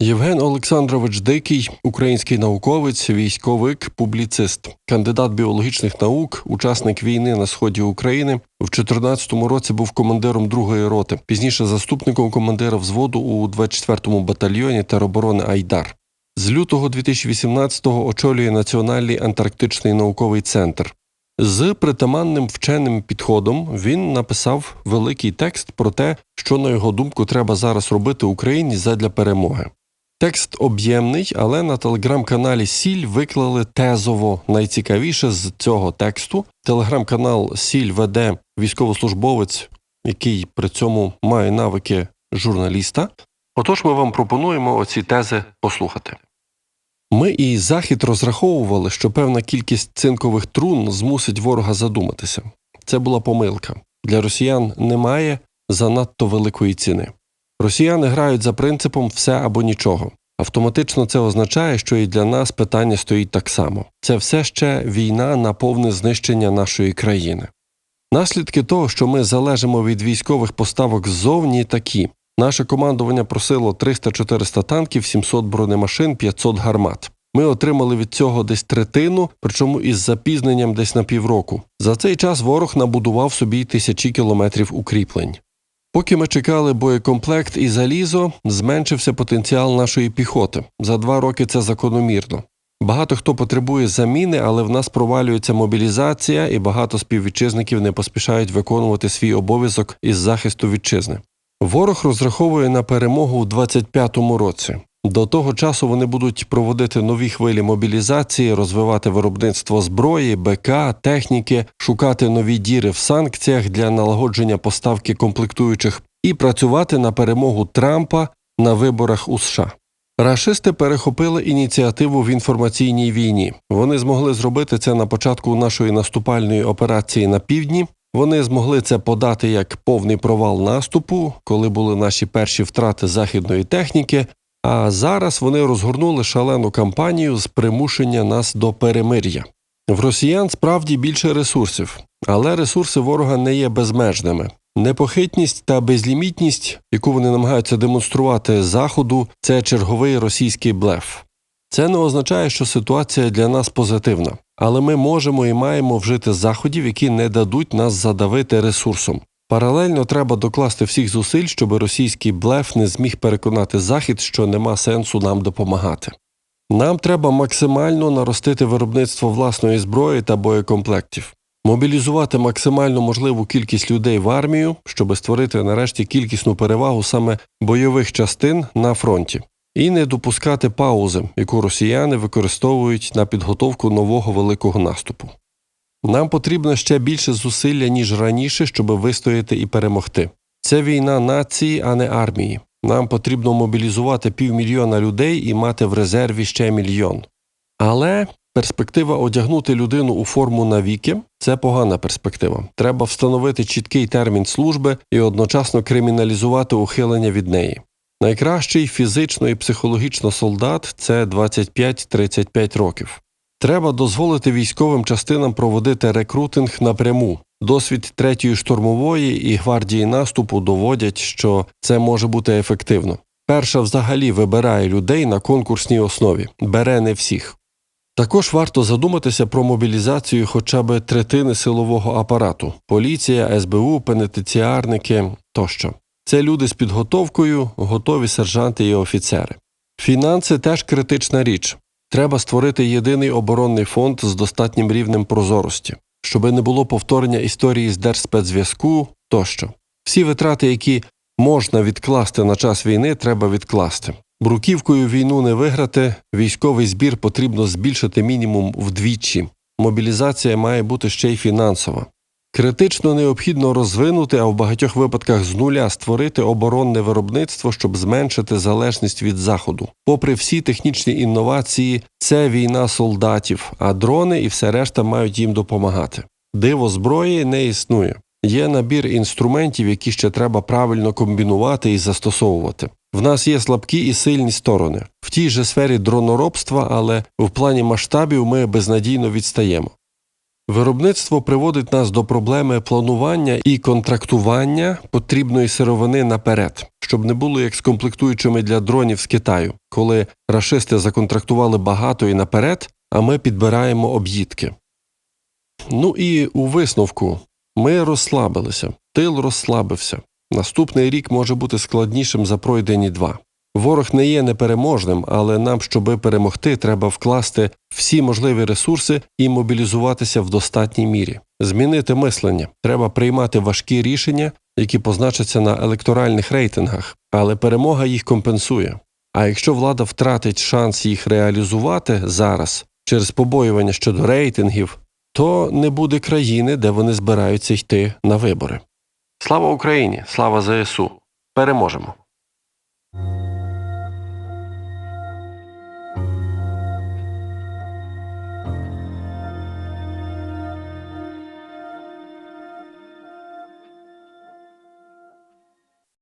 Євген Олександрович Дикий, український науковець, військовик, публіцист, кандидат біологічних наук, учасник війни на сході України. В 2014 році був командиром другої роти, пізніше заступником командира взводу у 24-му батальйоні тероборони Айдар. З лютого 2018-го очолює Національний антарктичний науковий центр. З притаманним вченим підходом він написав великий текст про те, що на його думку треба зараз робити Україні задля перемоги. Текст об'ємний, але на телеграм-каналі Сіль виклали тезово найцікавіше з цього тексту. Телеграм-канал Сіль веде військовослужбовець, який при цьому має навики журналіста. Отож, ми вам пропонуємо оці тези послухати. Ми і Захід розраховували, що певна кількість цинкових трун змусить ворога задуматися. Це була помилка. Для росіян немає занадто великої ціни. Росіяни грають за принципом все або нічого. Автоматично це означає, що і для нас питання стоїть так само. Це все ще війна на повне знищення нашої країни. Наслідки того, що ми залежимо від військових поставок ззовні, такі: наше командування просило 300-400 танків, 700 бронемашин, 500 гармат. Ми отримали від цього десь третину, причому із запізненням десь на півроку. За цей час ворог набудував собі тисячі кілометрів укріплень. Поки ми чекали боєкомплект і залізо, зменшився потенціал нашої піхоти. За два роки це закономірно. Багато хто потребує заміни, але в нас провалюється мобілізація, і багато співвітчизників не поспішають виконувати свій обов'язок із захисту вітчизни. Ворог розраховує на перемогу у 25-му році. До того часу вони будуть проводити нові хвилі мобілізації, розвивати виробництво зброї, БК, техніки, шукати нові діри в санкціях для налагодження поставки комплектуючих і працювати на перемогу Трампа на виборах у США. Рашисти перехопили ініціативу в інформаційній війні. Вони змогли зробити це на початку нашої наступальної операції на півдні. Вони змогли це подати як повний провал наступу, коли були наші перші втрати західної техніки. А зараз вони розгорнули шалену кампанію з примушення нас до перемир'я. В росіян справді більше ресурсів, але ресурси ворога не є безмежними. Непохитність та безлімітність, яку вони намагаються демонструвати заходу, це черговий російський блеф. Це не означає, що ситуація для нас позитивна, але ми можемо і маємо вжити заходів, які не дадуть нас задавити ресурсом. Паралельно треба докласти всіх зусиль, щоб російський блеф не зміг переконати Захід, що нема сенсу нам допомагати. Нам треба максимально наростити виробництво власної зброї та боєкомплектів, мобілізувати максимально можливу кількість людей в армію, щоб створити нарешті кількісну перевагу саме бойових частин на фронті, і не допускати паузи, яку росіяни використовують на підготовку нового великого наступу. Нам потрібно ще більше зусилля, ніж раніше, щоб вистояти і перемогти. Це війна нації, а не армії. Нам потрібно мобілізувати півмільйона людей і мати в резерві ще мільйон. Але перспектива одягнути людину у форму навіки це погана перспектива. Треба встановити чіткий термін служби і одночасно криміналізувати ухилення від неї. Найкращий фізично і психологічно солдат це 25-35 років. Треба дозволити військовим частинам проводити рекрутинг напряму. Досвід третьої штурмової і гвардії наступу доводять, що це може бути ефективно. Перша взагалі вибирає людей на конкурсній основі, бере не всіх. Також варто задуматися про мобілізацію хоча б третини силового апарату поліція, СБУ, пенітенціарники тощо. Це люди з підготовкою, готові сержанти і офіцери. Фінанси теж критична річ. Треба створити єдиний оборонний фонд з достатнім рівнем прозорості, щоб не було повторення історії з держспецзв'язку тощо. Всі витрати, які можна відкласти на час війни, треба відкласти. Бруківкою війну не виграти, військовий збір потрібно збільшити мінімум вдвічі. Мобілізація має бути ще й фінансова. Критично необхідно розвинути, а в багатьох випадках з нуля створити оборонне виробництво, щоб зменшити залежність від заходу. Попри всі технічні інновації, це війна солдатів, а дрони і все решта мають їм допомагати. Диво зброї не існує. Є набір інструментів, які ще треба правильно комбінувати і застосовувати. В нас є слабкі і сильні сторони в тій же сфері дроноробства, але в плані масштабів ми безнадійно відстаємо. Виробництво приводить нас до проблеми планування і контрактування потрібної сировини наперед, щоб не було як з комплектуючими для дронів з Китаю, коли рашисти законтрактували багато і наперед, а ми підбираємо об'їдки. Ну і у висновку ми розслабилися, тил розслабився. Наступний рік може бути складнішим за пройдені два. Ворог не є непереможним, але нам, щоби перемогти, треба вкласти всі можливі ресурси і мобілізуватися в достатній мірі. Змінити мислення. Треба приймати важкі рішення, які позначаться на електоральних рейтингах, але перемога їх компенсує. А якщо влада втратить шанс їх реалізувати зараз через побоювання щодо рейтингів, то не буде країни, де вони збираються йти на вибори. Слава Україні! Слава ЗСУ! Переможемо!